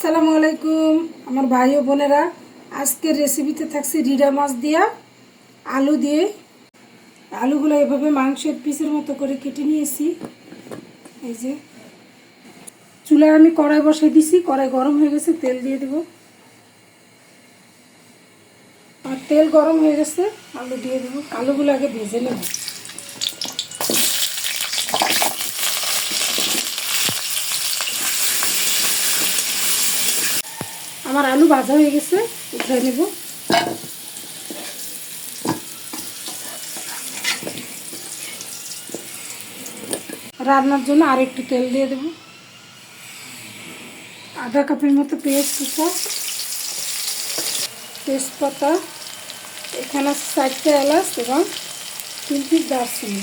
আসসালামু আলাইকুম, আমার ভাই ও বোনেরা। আজকের রেসিপিতে থাকছে রিডা মাছ দিয়া আলু দিয়ে। আলুগুলো এভাবে মাংসের পিসের মতো করে কেটে নিয়েছি। এই যে। চুলায় আমি কড়াই বসাই দিছি, কড়াই গরম হয়ে গেছে, তেল দিয়ে দেব। আর তেল গরম হয়ে গেছে, আলু দিয়ে দেবো। আলুগুলো আগে ভেজে নেব। আমার আলু ভাজা হয়ে গেছে, উঠে নেব। রান্নার জন্য আর একটু তেল দিয়ে দেব। আধা কাপের মতো পেঁয়াজ কুচা, তেজপাতা, এখানে চারটে এলাচ এবং তিন পিস দারচিনি।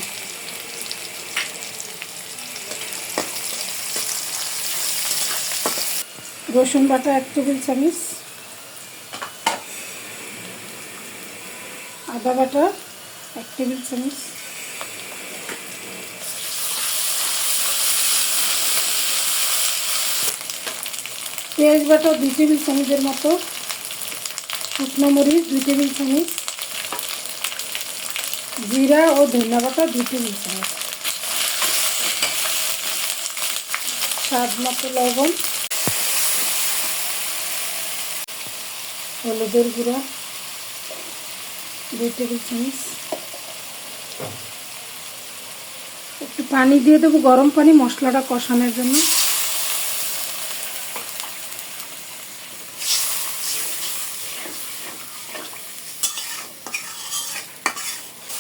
রসুন বাটা এক টেবিল চামচ, আদা বাটা এক টেবিল চামচ, পেঁয়াজ বাটা দুই টেবিল চামচের মতো, শুকনো মরিচ দুই টেবিল চামচ, জিরা ও ধনিয়া বাটা দুই টেবিল চামচ। স্বাদ মতো লবণ। হলুদের গুঁড়া, দুই টেবিল চামচ। একটু পানি দিয়ে দেবো, গরম পানি মশলাটা কষানোর জন্য।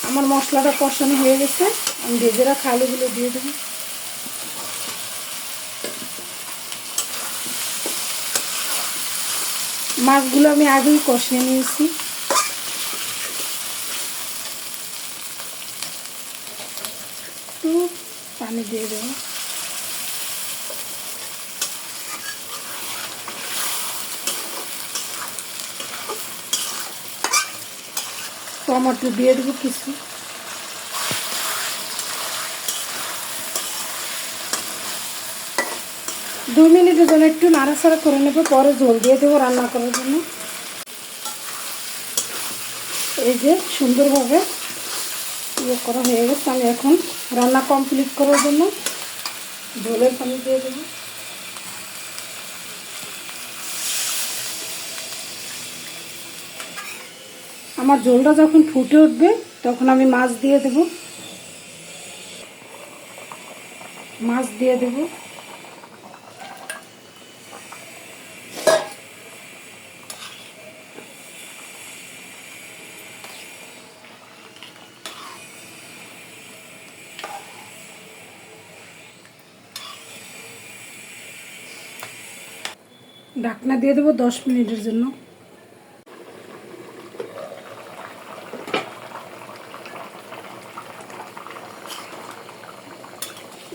আমার মশলাটা কষানো হয়ে গেছে, আমি ভেজে রাখা আলুগুলো দিয়ে দেবো। মাছগুলো আমি আগেই কষিয়ে নিয়েছি। একটু পানি দিয়ে দেবো। টমেটো দিয়ে দেবো কিছু। দুই মিনিটের জন্য একটু নাড়াচাড়া করে নেব, পরে জল দিয়ে দেবো রান্না করার জন্য। এই যে সুন্দরভাবে ইয়ে করা হয়ে গেছে, আমি এখন রান্না কমপ্লিট করার জন্য ঝোলের পানি দিয়ে দেবো। আমার জলটা যখন ফুটে উঠবে, তখন আমি মাছ দিয়ে দেব। মাছ দিয়ে দেবো। ঢাকনা দিয়ে দেবো দশ মিনিটের জন্য।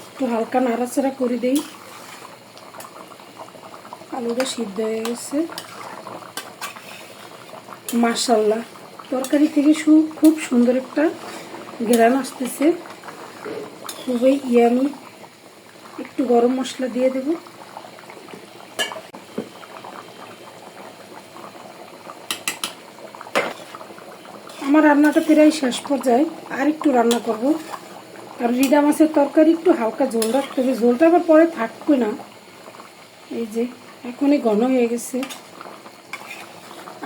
একটু হালকা নাড়াচাড়া করে দেই। আলুটা সিদ্ধ হয়ে গেছে। মাসাল্লাহ তরকারি থেকে সু খুব সুন্দর একটা ঘেরান আসতেছে। খুবই ইয়ামি। একটু গরম মশলা দিয়ে দেবো। আমার রান্নাটা প্রায় শেষ পর্যায়ে, আর একটু রান্না করব। কারণ রিদা মাছের তরকারি একটু হালকা ঝোল রাখতে হবে। ঝোলটা আবার পরে থাকবে না। এই যে, এখনই ঘন হয়ে গেছে।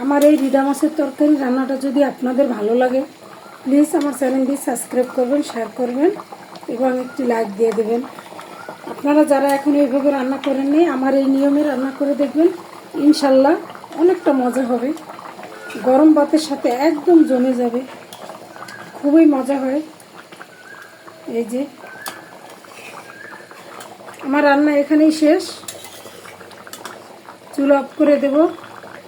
আমার এই রিদা মাছের তরকারি রান্নাটা যদি আপনাদের ভালো লাগে প্লিজ আমার চ্যানেলটি সাবস্ক্রাইব করবেন শেয়ার করবেন, এবং একটি লাইক দিয়ে দেবেন। আপনারা যারা এখন এইভাবে রান্না করেননি, আমার এই নিয়মে রান্না করে দেখবেন। ইনশাল্লাহ অনেকটা মজা হবে। গরম ভাতের সাথে একদম জমে যাবে। খুবই মজা হয়। এই যে। আমার রান্না এখানেই শেষ। চুল অফ করে দেব।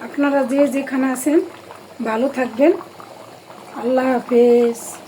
আপনারা যে যেখানে আছেন, ভালো থাকবেন। আল্লাহ হাফেজ।